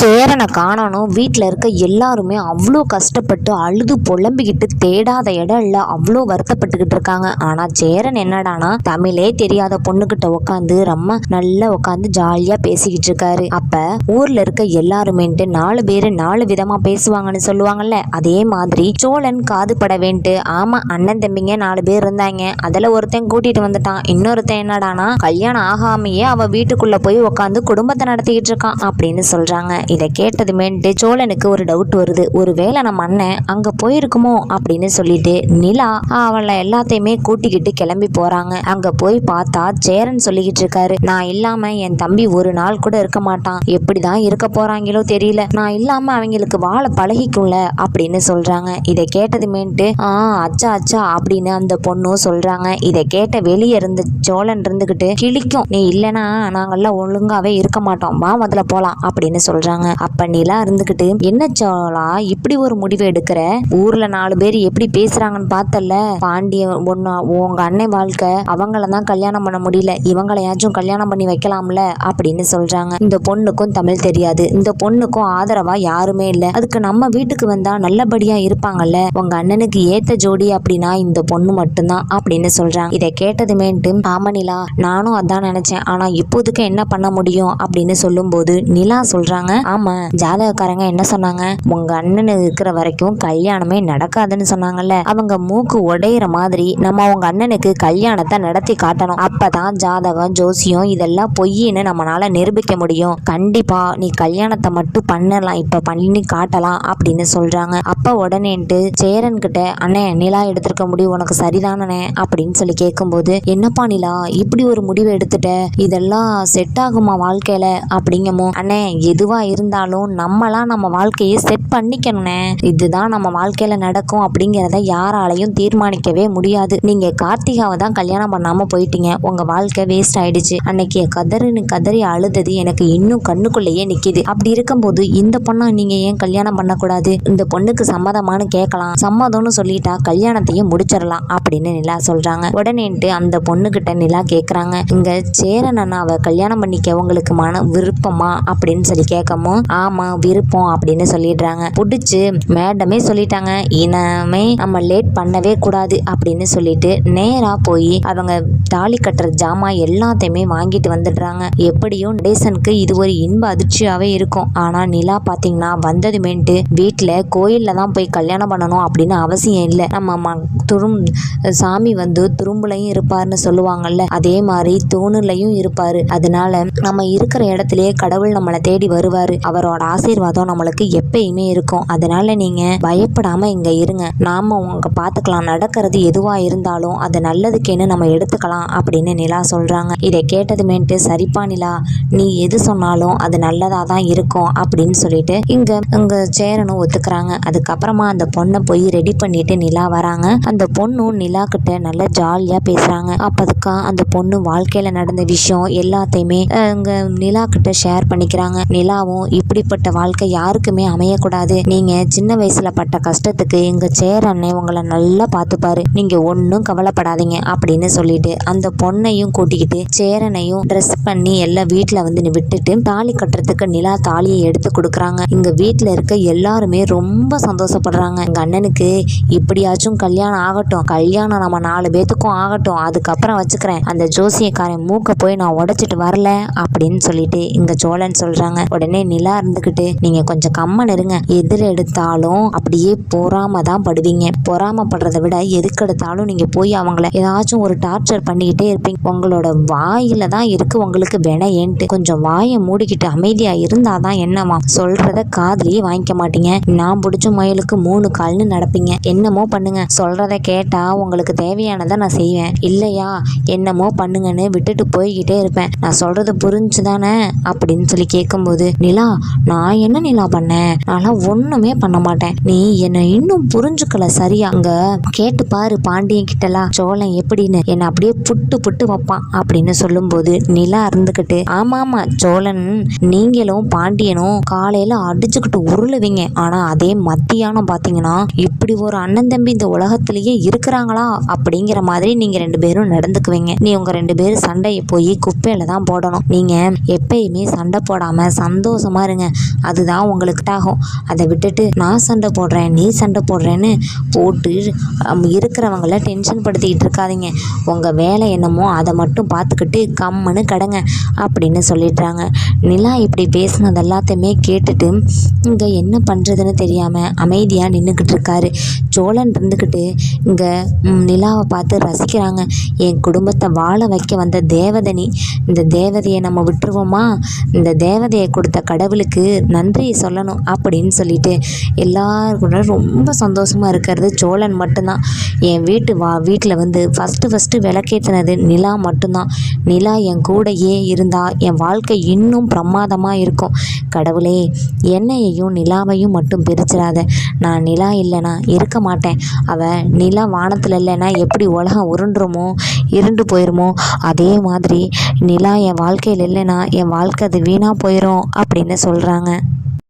சேரனை காணணும். வீட்டில் இருக்க எல்லாருமே அவ்வளோ கஷ்டப்பட்டு அழுது புலம்பிக்கிட்டு தேடாத இடம் இல்லை அவ்வளோ வருத்தப்பட்டுக்கிட்டு இருக்காங்க. ஆனால் சேரன் என்னடானா தமிழே தெரியாத பொண்ணுக்கிட்ட உட்காந்து ரொம்ப நல்லா உட்காந்து ஜாலியாக பேசிக்கிட்டு இருக்காரு. அப்போ ஊரில் இருக்க எல்லாருமேன்ட்டு நாலு பேர் நாலு விதமாக பேசுவாங்கன்னு சொல்லுவாங்கல்ல. அதே மாதிரி சோழன் காது பட வேண்ட்டு. ஆமாம் அண்ணன் தம்பிங்க நாலு பேர் இருந்தாங்க. அதில் ஒருத்தன் கூட்டிகிட்டு வந்துட்டான். இன்னொருத்தன் என்னடானா கல்யாணம் ஆகாமையே அவள் வீட்டுக்குள்ளே போய் உட்காந்து குடும்பத்தை நடத்திக்கிட்டு இருக்கான் அப்படின்னு சொல்கிறாங்க இதை கேட்டதுமேன்ட்டு சோழனுக்கு ஒரு டவுட் வருது. ஒருவேளை நம்ம அண்ணன் அங்கே போயிருக்குமோ? அப்படின்னு சொல்லிட்டு நிலா அவளை எல்லாத்தையுமே கூட்டிக்கிட்டு கிளம்பி போகிறாங்க அங்கே போய் பார்த்தா சேரன் சொல்லிக்கிட்டு இருக்காரு நான் இல்லாமல் என் தம்பி ஒரு நாள் கூட இருக்க மாட்டான். எப்படி தான் இருக்க போகிறாங்களோ தெரியல. நான் இல்லாமல் அவங்களுக்கு வாழ பழகிக்கும்ல அப்படின்னு சொல்கிறாங்க இதை கேட்டதுமேன்ட்டு ஆ அச்சா அச்சா அப்படின்னு அந்த பொண்ணும் சொல்கிறாங்க இதை கேட்ட வெளியே இருந்து சோழன் இருந்துக்கிட்டு கிழிக்கும். நீ இல்லைன்னா நாங்கெல்லாம் ஒழுங்காகவே இருக்க மாட்டோம். வா முதல்ல போகலாம் அப்படின்னு சொல்றாங்க அப்போ நிலா இருந்துக்கிட்டு என்ன சோழா இப்படி ஒரு முடிவு எடுக்கிற? ஊரில் நாலு பேர் எப்படி பேசுகிறாங்கன்னு பார்த்தல பாண்டிய ஒன்று உங்க அண்ணன் வாழ்க்கை அவங்கள தான் கல்யாணம் பண்ண முடியல. இவங்களையாச்சும் கல்யாணம் பண்ணி வைக்கலாம்ல அப்படின்னு சொல்கிறாங்க இந்த பொண்ணுக்கும் தமிழ் தெரியாது. இந்த பொண்ணுக்கும் ஆதரவாக யாருமே இல்லை. அதுக்கு நம்ம வீட்டுக்கு வந்தால் நல்லபடியாக இருப்பாங்கல்ல. உங்க அண்ணனுக்கு ஏற்ற ஜோடி அப்படின்னா இந்த பொண்ணு மட்டும்தான் அப்படின்னு சொல்கிறாங்க இதை கேட்டதுமேன்ட்டு ஆமனிலா நிலா நானும் அதான் நினச்சேன். ஆனால் இப்போதுக்கு என்ன பண்ண முடியும்? அப்படின்னு சொல்லும்போது நிலா சொல்கிறாங்க ஆமா. ஜாதகக்காரங்க என்ன சொன்னாங்க? உங்க அண்ணன் இருக்கிற வரைக்கும் கல்யாணமே நடக்காதுன்னு சொன்னாங்கல்ல. அவங்க மூக்கு உடையிற மாதிரி நம்ம அவங்க அண்ணனுக்கு கல்யாணத்தை நடத்தி காட்டணும். அப்பதான் ஜாதகம் ஜோசியம் இதெல்லாம் பொய்ன்னு நம்மளால நிரூபிக்க முடியும். கண்டிப்பா நீ கல்யாணத்தை மட்டும் பண்ணலாம். இப்ப பண்ணி காட்டலாம் அப்படின்னு சொல்றாங்க. அப்ப உடனேன்ட்டு சேரன் கிட்ட அண்ணே நிலா எடுத்திருக்க முடிவு உனக்கு சரிதானே அப்படின்னு சொல்லி கேட்கும்போது என்னப்பா நிலா இப்படி ஒரு முடிவு எடுத்துட்ட? இதெல்லாம் செட் ஆகுமா வாழ்க்கையில? அப்படிங்கமோ அண்ணே எதுவா இருந்தாலும் நம்மளாம் நம்ம வாழ்க்கையை செட் பண்ணிக்கணுண்ணே இதுதான் நம்ம வாழ்க்கையில் நடக்கும் அப்படிங்கிறத யாராலையும் தீர்மானிக்கவே முடியாது. நீங்கள் கார்த்திகாவை தான் கல்யாணம் பண்ணாமல் போயிட்டீங்க. உங்கள் வாழ்க்கை வேஸ்ட் ஆயிடுச்சு. அன்னைக்கு கதறின்னு கதறி அழுதது எனக்கு இன்னும் கண்ணுக்குள்ளேயே நிற்கிது அப்படி இருக்கும்போது இந்த பொண்ணை நீங்கள் ஏன் கல்யாணம் பண்ணக்கூடாது? இந்த பொண்ணுக்கு சம்மதமானு கேட்கலாம். சம்மதம்னு சொல்லிட்டா கல்யாணத்தையும் முடிச்சிடலாம் அப்படின்னு நிலா சொல்கிறாங்க உடனேன்ட்டு அந்த பொண்ணுக்கிட்ட நிலா கேட்குறாங்க இங்கே சேரன் அண்ணாவை கல்யாணம் பண்ணிக்க உங்களுக்கு மன விருப்பமா? அப்படின்னு சொல்லி கேட்கமோ ஆமா விருப்பம் அப்படின்னு சொல்லிடுறாங்க. பிடிச்சி மேடமே சொல்லிட்டாங்க. இனமே நம்ம லேட் பண்ணவே கூடாது அப்படின்னு சொல்லிட்டு நேரா போய் அவங்க தாலி கட்டுற ஜாமான் எல்லாத்தையுமே வாங்கிட்டு வந்துடுறாங்க. எப்படியும் நடேசனுக்கு இது ஒரு இன்ப அதிர்ச்சியாவே இருக்கும். ஆனா நிலா பாத்தீங்கன்னா வந்ததுமேன்ட்டு வீட்டுல கோயில்ல தான் போய் கல்யாணம் பண்ணணும் அப்படின்னு அவசியம் இல்லை. நம்ம ம துரும் சாமி வந்து துரும்புலையும் இருப்பாருன்னு சொல்லுவாங்கல்ல அதே மாதிரி தூணுலையும் இருப்பாரு. அதனால நம்ம இருக்கிற இடத்துலயே கடவுள் நம்மளை தேடி வருவார். அவரோட ஆசீர்வாதம் நம்மளுக்கு எப்பயுமே இருக்கும். அதனால நீங்க பயப்படாம இங்க இருங்க. நாம உங்க பாத்துக்கலாம். நடக்கிறது எதுவா இருந்தாலும் அது நல்லதுக்கேன்னு நம்ம எடுத்துக்கலாம் அப்படின்னு நிலா சொல்றாங்க. இதை கேட்டதுமேன்ட்டு சரிப்பா நிலா நீ எது சொன்னாலும் அது நல்லதா தான் இருக்கும் அப்படின்னு சொல்லிட்டு இங்க இங்க சேரனும் ஒத்துக்கிறாங்க. அதுக்கப்புறமா அந்த பொண்ணை போய் ரெடி பண்ணிட்டு நிலா வராங்க. அந்த பொண்ணும் நிலா கிட்ட நல்லா ஜாலியா பேசுறாங்க. அப்பதுக்கா அந்த பொண்ணு வாழ்க்கையில நடந்த விஷயம் எல்லாத்தையுமே இங்க நிலா கிட்ட ஷேர் பண்ணிக்கிறாங்க. நிலாவும் இப்படிப்பட்ட வாழ்க்கை யாருக்குமே அமையக்கூடாது. நீங்க சின்ன வயசுல பட்ட கஷ்டத்துக்கு எங்க சேர் அண்ணன் உங்களை நல்லா பார்த்துப்பாரு. நீங்க ஒன்றும் கவலைப்படாதீங்க அப்படின்னு சொல்லிட்டு அந்த பொண்ணையும் கூட்டிக்கிட்டு சேரனையும் ட்ரெஸ் பண்ணி எல்லாம் வீட்டில் வந்து விட்டுட்டு தாலி கட்டுறதுக்கு நிலா தாலியை எடுத்து கொடுக்குறாங்க. இங்க வீட்டில் இருக்க எல்லாருமே ரொம்ப சந்தோஷப்படுறாங்க. எங்க அண்ணனுக்கு இப்படியாச்சும் கல்யாணம் ஆகட்டும். கல்யாணம் நம்ம நாலு பேத்துக்கும் ஆகட்டும். அதுக்கப்புறம் வச்சுக்கிறேன். அந்த ஜோசியக்காரன் மூக்க போய் நான் உடச்சிட்டு வரல அப்படின்னு சொல்லிட்டு இங்க சோழன் சொல்றாங்க. உடனே நிலா இருந்துகிட்டு நீங்க கொஞ்சம் கம்மன் இருங்க. எதில் எடுத்தாலும் அப்படியே பொறாம தான் படுவீங்க. பொறாமப்படுறதை விட எதுக்கு எடுத்தாலும் நீங்க போய் அவங்கள ஏதாச்சும் ஒரு டார்ச்சர் பண்ணிக்கிட்டே இருப்பீங்க. உங்களோட வாயில தான் இருக்கு உங்களுக்கு வினையேன்ட்டு கொஞ்சம் வாயை மூடிக்கிட்டு அமைதியா இருந்தாதான் என்னவா சொல்றத காதலியே வாங்கிக்க மாட்டீங்க. நான் பிடிச்ச மயிலுக்கு மூணு கால்னு நடப்பீங்க. என்னமோ பண்ணுங்க. சொல்றத கேட்டா உங்களுக்கு தேவையானதை நான் செய்வேன். இல்லையா? என்னமோ பண்ணுங்கன்னு விட்டுட்டு போய்கிட்டே இருப்பேன். நான் சொல்றது புரிஞ்சுதானே? அப்படின்னு சொல்லி கேட்கும்போது நில நான் என்ன நிலா பண்ணேன் நான்லாம் ஒண்ணுமே பண்ண மாட்டேன். நீ என்னை இன்னும் புரிஞ்சுக்கல சரியா? அங்க கேட்டு பாரு பாண்டியன் கிட்டலாம் சோழன் எப்படின்னு? என்னை அப்படியே புட்டு புட்டு வைப்பான் அப்படின்னு சொல்லும்போது நிலா இருந்துகிட்டு ஆமா ஆமா சோழன் நீங்களும் பாண்டியனும் காலையில அடிச்சுக்கிட்டு உருளுவீங்க. ஆனா அதே மத்தியானம் பாத்தீங்கன்னா இப்படி இப்படி ஒரு அண்ணன் தம்பி இந்த உலகத்திலேயே இருக்கிறாங்களா? அப்படிங்கிற மாதிரி நீங்கள் ரெண்டு பேரும் நடந்துக்குவீங்க. நீ உங்கள் ரெண்டு பேரும் சண்டையை போய் குப்பையில் தான் போடணும். நீங்கள் எப்பயுமே சண்டை போடாமல் சந்தோஷமாக இருங்க. அதுதான் உங்களுக்கு ஆகும் அதை விட்டுட்டு நான் சண்டை போடுறேன் நீ சண்டை போடுறேன்னு போட்டு இருக்கிறவங்கள டென்ஷன் படுத்திக்கிட்டு இருக்காதீங்க. உங்கள் வேலை என்னமோ அதை மட்டும் பார்த்துக்கிட்டு கம்முன்னு கடங்க அப்படின்னு சொல்லிடுறாங்க. நிலா இப்படி பேசுனது எல்லாத்தையுமே கேட்டுட்டு இங்கே என்ன பண்ணுறதுன்னு தெரியாமல் அமைதியாக நின்றுக்கிட்டு இருக்காரு. சோழன் இருந்துக்கிட்டு இங்கே நிலாவை பார்த்து ரசிக்கிறாங்க. என் குடும்பத்தை வாழ வைக்க வந்த தேவதனி இந்த தேவதையை நம்ம விட்டுருவோமா? இந்த தேவதையை கொடுத்த கடவுளுக்கு நன்றியை சொல்லணும் அப்படின்னு சொல்லிட்டு எல்லாருக்கூட ரொம்ப சந்தோஷமாக இருக்கிறது சோழன் மட்டும்தான். என் வீட்டு வா வீட்டில் வந்து ஃபஸ்ட்டு ஃபஸ்ட்டு விளக்கேற்றினது நிலா மட்டும்தான். நிலா என் கூடயே இருந்தால் என் வாழ்க்கை இன்னும் பிரமாதமாக இருக்கும். கடவுளே என்னையையும் நிலாவையும் மட்டும் பிரிச்சிடாத. நான் நிலா இல்லைனா இருக்க மாட்டேன். அவள் நிலா வானத்தில் இல்லைன்னா எப்படி உலகம் உருண்டுருமோ இருண்டு போயிடுமோ அதே மாதிரி நிலா என் வாழ்க்கையில் இல்லைன்னா என் வாழ்க்கை அது வீணாக போயிடும் அப்படின்னு சொல்கிறாங்க